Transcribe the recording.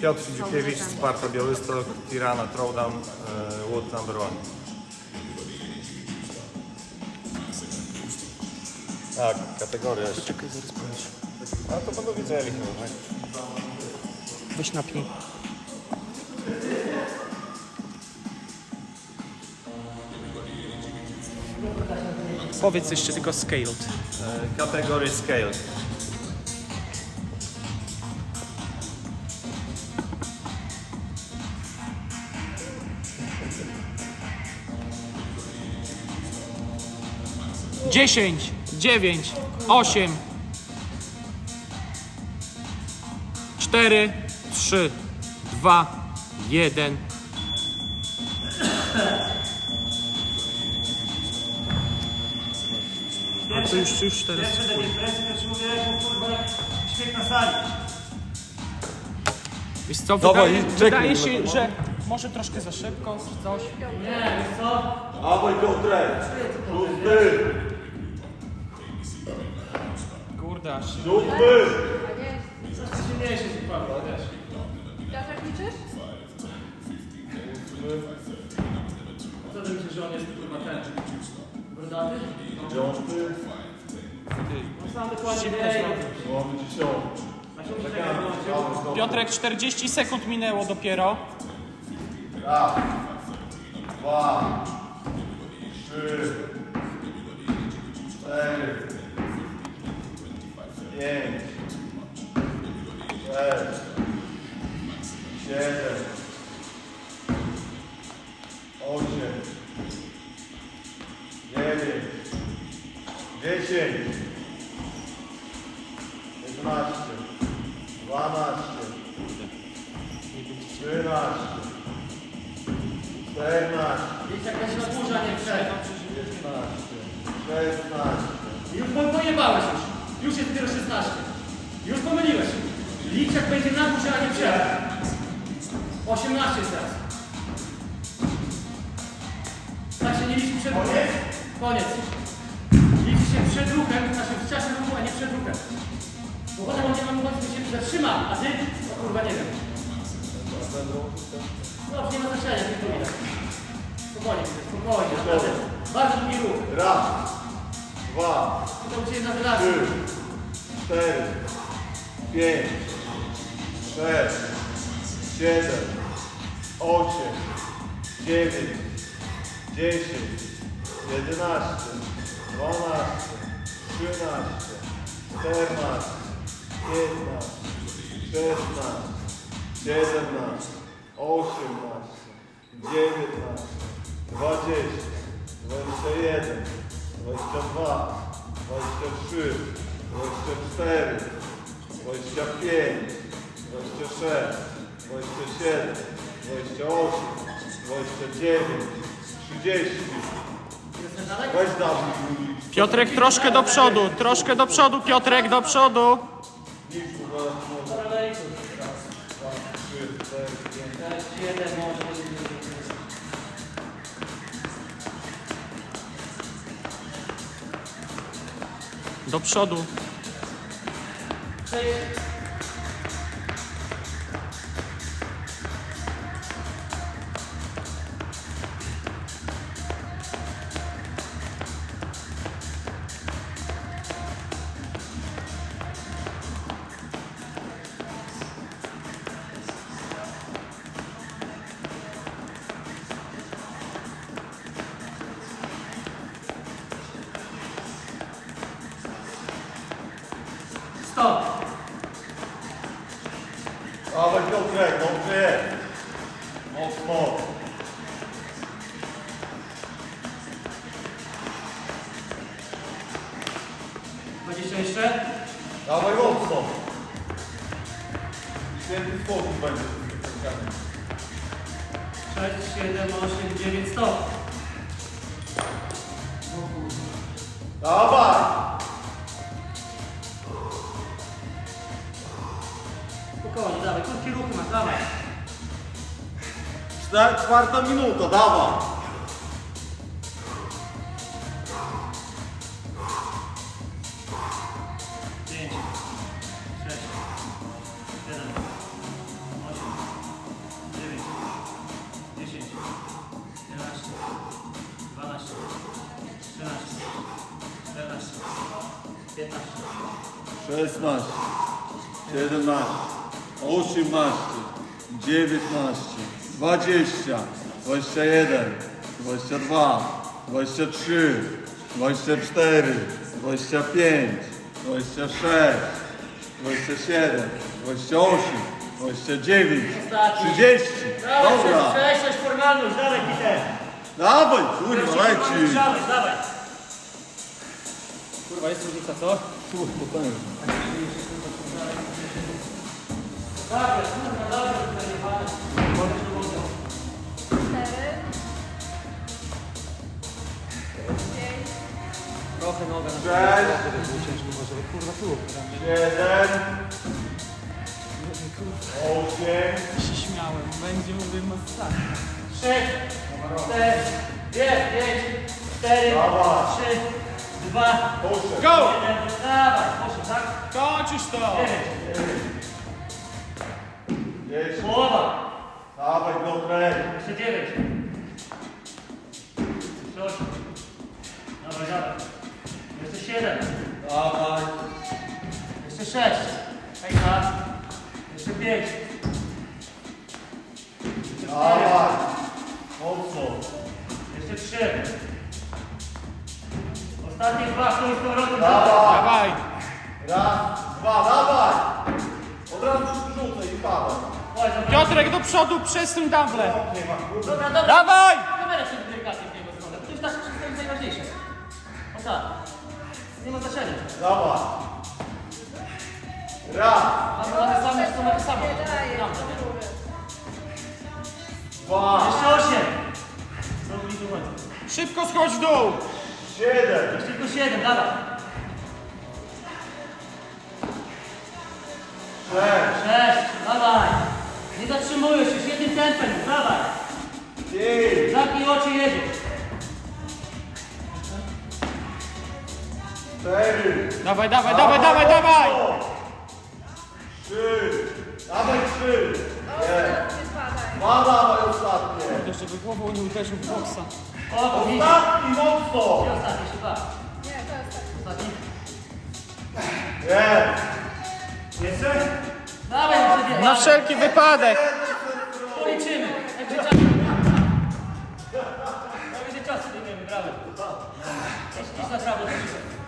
Piotr Dziukiewicz, Sparta Białystok, Tirana Throwdown, Wood e, number one. Tak, kategoria jeszcze. Poczekaj, zaraz powiesz. No to będą widzieli chyba, tak? Weź napnij. Powiedz jeszcze tylko scaled. E, kategorie scaled. 10, 9, 8, 4, 3, 2, 1. A to już, już teraz. Kurwa, sali. Wiesz co, Dawaj, wydaje, czekaj, wydaje się, że może troszkę za szybko, czy coś. Nie, wiesz co? Szósty! Kurde, aż Szósty! Piotrek liczysz? Co ty myślisz, że on jest kurwa ten? Brodaty? Piąty! On sam dokładnie wie. Mamy dziesiąty. A się musi czekać, Piotrek, 40 sekund minęło dopiero. Raz, dwa, trzy, cztery, pięć, sześć, siedem, osiem, dziewięć, dziesięć, jedenaście, dwanaście, trzynaście, czternaście, Wiecie, jak ja się odburza, nie przed. piętnaście, szesnaście, Już po- pojebałeś już. Już jest dopiero 16. Już pomyliłeś. Licz jak będzie na górze, a nie przed. 18 jest teraz. Tak się nie liczy przed ruchem. Koniec. Liczy się przed ruchem, znaczy w czasie ruchu, a nie przed ruchem. Bo potem on nie ma mocy się zatrzyma, a ty? O kurwa nie wiem. Dobrze, nie ma znaczenia, nie to widać. Spokojnie, spokojnie, naprawdę. Bardzo długi ruch. raz, dwa, trzy, cztery, pięć, sześć, siedem, osiem, dziewięć, dziesięć, jedenaście, dwanaście, trzynaście, czternaście, piętnaście, szesnaście, siedemnaście, osiemnaście, dziewiętnaście, 25, 26, 27, 28, 29, 30. Weź Dawid, Piotrek troszkę do przodu, troszkę do przodu, Piotrek do przodu. Do przodu. Stop. Piotrek, dobrze. Mocno. Dwadzieścia jeszcze? Dawaj mocno. Święty spokój będzie. Sześć, siedem, osiem, dziewięć, stop. Dawaj. Spokojnie, dawaj, krótkie ruchy masz, dawaj. Czter, czwarta minuta, dawaj. Pięć, sześć, siedem, osiem, dziewięć, dziesięć, jedenaście, dwanaście, trzynaście, czternaście, piętnaście, szesnaście, siedemnaście. 18, 19, 20, 21, 22, 23, 24, 25, 26, 27, 28, 29, 30. Dobra, cześć, formalność, dawaj Peter. dawaj, kurwa, leci. Dawaj. Kurwa, jest różnica, co? Dobra, kurwa, dobra, tutaj jebane. Cztery. Pięć. Trochę nogę na siedem, osiem, się śmiałem. Będzie mówił masakra. Sześć, cztery, dwie, pięć, cztery, Dawaj. trzy, dwa, osiem. Go! jeden. Dawaj, tak? Kończysz to! Dziewięć. Piotrek. Jeszcze dziewięć. Jeszcze osiem. Dawaj, dawaj. Jeszcze siedem. Dawaj. Jeszcze sześć. Hejka. Jeszcze pięć. Jeszcze cztery. Dawaj. Mocno. Jeszcze trzy. Ostatnie dwa, z powrotem. Dawaj. Dawaj! Piotrek do przodu, przesuń kurwa. Dobra, dobra. Dawaj! Kamerę się delikatnie w jego stronę. To jest nasze wszystko najważniejsze. O tak. Nie ma znaczenia. Dawaj. Raz, Mamy, mamy same, są takie same. Dwa, Jeszcze osiem. Znowu mi tu chodzi. Szybko schodź w dół! siedem, Jeszcze tylko siedem, dawaj. Dawaj. pięć, Zamknij oczy, jedziesz. cztery, Dawaj, dawaj, dawaj, dawaj, dawaj! trzy. Dawaj trzy. Nie. Dwa dawaj ostatnie. To żeby głową nie uderzył w boksa. O, widzisz. Ostatni mocno. I ostatni, jeszcze dwa. To tak. Ostatni. Nie. Jeszcze? Dawaj, jeszcze dwie. Na wszelki wypadek! Policzymy. Jak będzie czas. Jak będzie czas, nie wiemy, brawo. Idź, idź na idź.